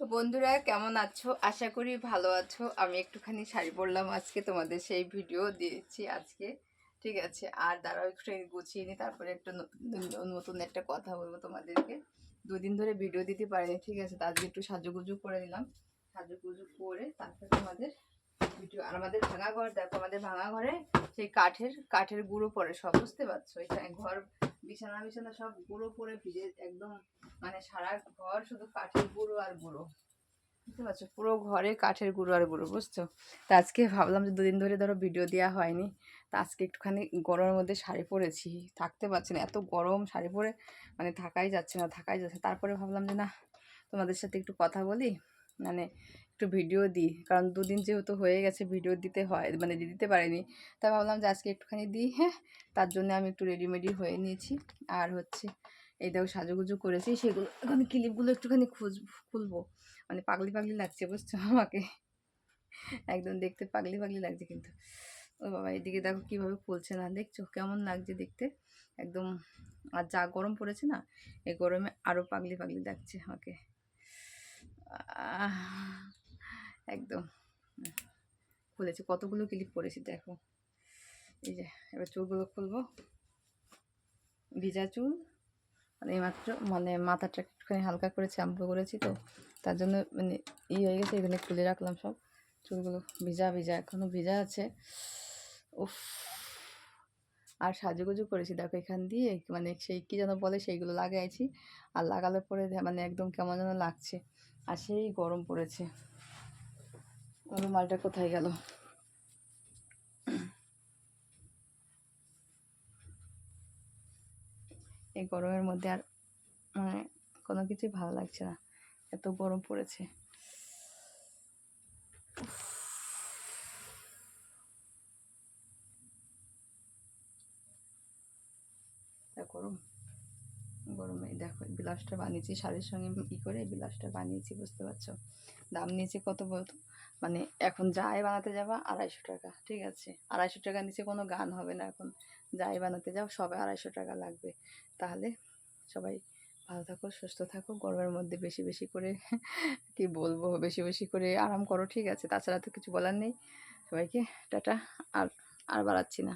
তো বন্ধুরা, কেমন আছো? আশা করি ভালো আছো। আমি একটুখানি শাড়ি পরলাম আজকে, তোমাদের সেই ভিডিও দিয়েছি আজকে, ঠিক আছে? আর দাঁড়াও একটু গুছিয়ে নিই তারপরে একটা নতুন একটা কথা বলব তোমাদেরকে। দুদিন ধরে ভিডিও দিতে পারিনি, ঠিক আছে? তো আজকে একটু সাজুগুজু করে নিলাম। সাজুগুজু করে তারপরে তোমাদের ভিডিও, আর আমাদের ভাঙা ঘর, দেখো আমাদের ভাঙা ঘরে সেই কাঠের কাঠের গুঁড়ো পড়ে সব, বুঝতে পারছ? এখানে ঘর বিছানা বিছানা সব গুঁড়ো পরে ভিজে একদম মানে সারা ঘর শুধু কাঠের গুঁড়ো আর গুঁড়ো বুঝতে পারছ? পুরো ঘরে কাঠের গুঁড়ো আর গুঁড়ো বুঝছ? তা আজকে ভাবলাম যে দুদিন ধরে ধরো ভিডিও দেওয়া হয়নি। তা আজকে একটুখানি গরমের মধ্যে শাড়ি পরেছি। থাকতে পারছি না, এত গরম শাড়ি পরে মানে থাকাই যাচ্ছে না, থাকাই যাচ্ছে তারপরে ভাবলাম যে না, তোমাদের সাথে একটু কথা বলি। মানে একটু ভিডিও দিই। কারণ দুদিন যেহেতু হয়ে গেছে, ভিডিও দিতে হয় মানে দিতে পারিনি। তা ভাবলাম যে আজকে একটুখানি দিই হ্যাঁ তার জন্য আমি একটু রেডিমেডি হয়ে নিয়েছি। আর হচ্ছে এই দেখো সাজুগুজু করেছি, সেগুলো, এখন ক্লিপগুলো একটুখানি খুঁজ, খুলবো। মানে পাগলি পাগলি লাগছে, বুঝছ আমাকে? একদম দেখতে পাগলি পাগলি লাগছে কিন্তু। ও বাবা, এদিকে দেখো কীভাবে খুলছে না, দেখছ? কেমন লাগছে দেখতে? একদম, আর যা গরম পড়েছে না এই গরমে আরও পাগলি পাগলি লাগছে আমাকে। একদম। খুলেছি। কতগুলো ক্লিপ পরেছি দেখো। এই যে, এবার চুলগুলো খুলবো। ভিজা চুল। মানে এইমাত্র মানে মাথাটা একটুখানি হালকা করে শ্যাম্পু করেছি তো। তার জন্য মানে ই হয়ে গেছে, এখানে খুলে রাখলাম সব। চুলগুলো ভিজা ভিজা এখনও ভিজা আছে। উফ। আর সাজুগুজু করেছি। দেখো এখান দিয়ে মানে সেই কী যেন বলে সেইগুলো লাগাইছি। আর লাগালে পরে মানে একদম কেমন যেন লাগছে। আর সেই গরম পড়েছে। মালটা কোথায় গেল? এই গরমের মধ্যে আর মানে কোনো কিছুই ভালো লাগছে না। এত গরম পড়েছে। যা গরম গরমে দেখো ব্লাউজটা বানিয়েছি, শাড়ির সঙ্গে ই করে ব্লাউজটা বানিয়েছি, বুঝতে পারছ? দাম নিয়েছে কত বলতো? মানে এখন যাই বানাতে যাবা, আড়াইশো টাকা, ঠিক আছে? আড়াইশো টাকা নিচে কোনো গান হবে না এখন। যাই বানাতে যাও, সবে আড়াইশো টাকা লাগবে। তাহলে সবাই ভালো থাকো, সুস্থ থাকো, গরমের মধ্যে বেশি বেশি করে কি বলব, বেশি বেশি করে আরাম করো, ঠিক আছে? তাছাড়া তো কিছু বলার নেই। সবাইকে টাটা, আর আর বাড়াচ্ছি না।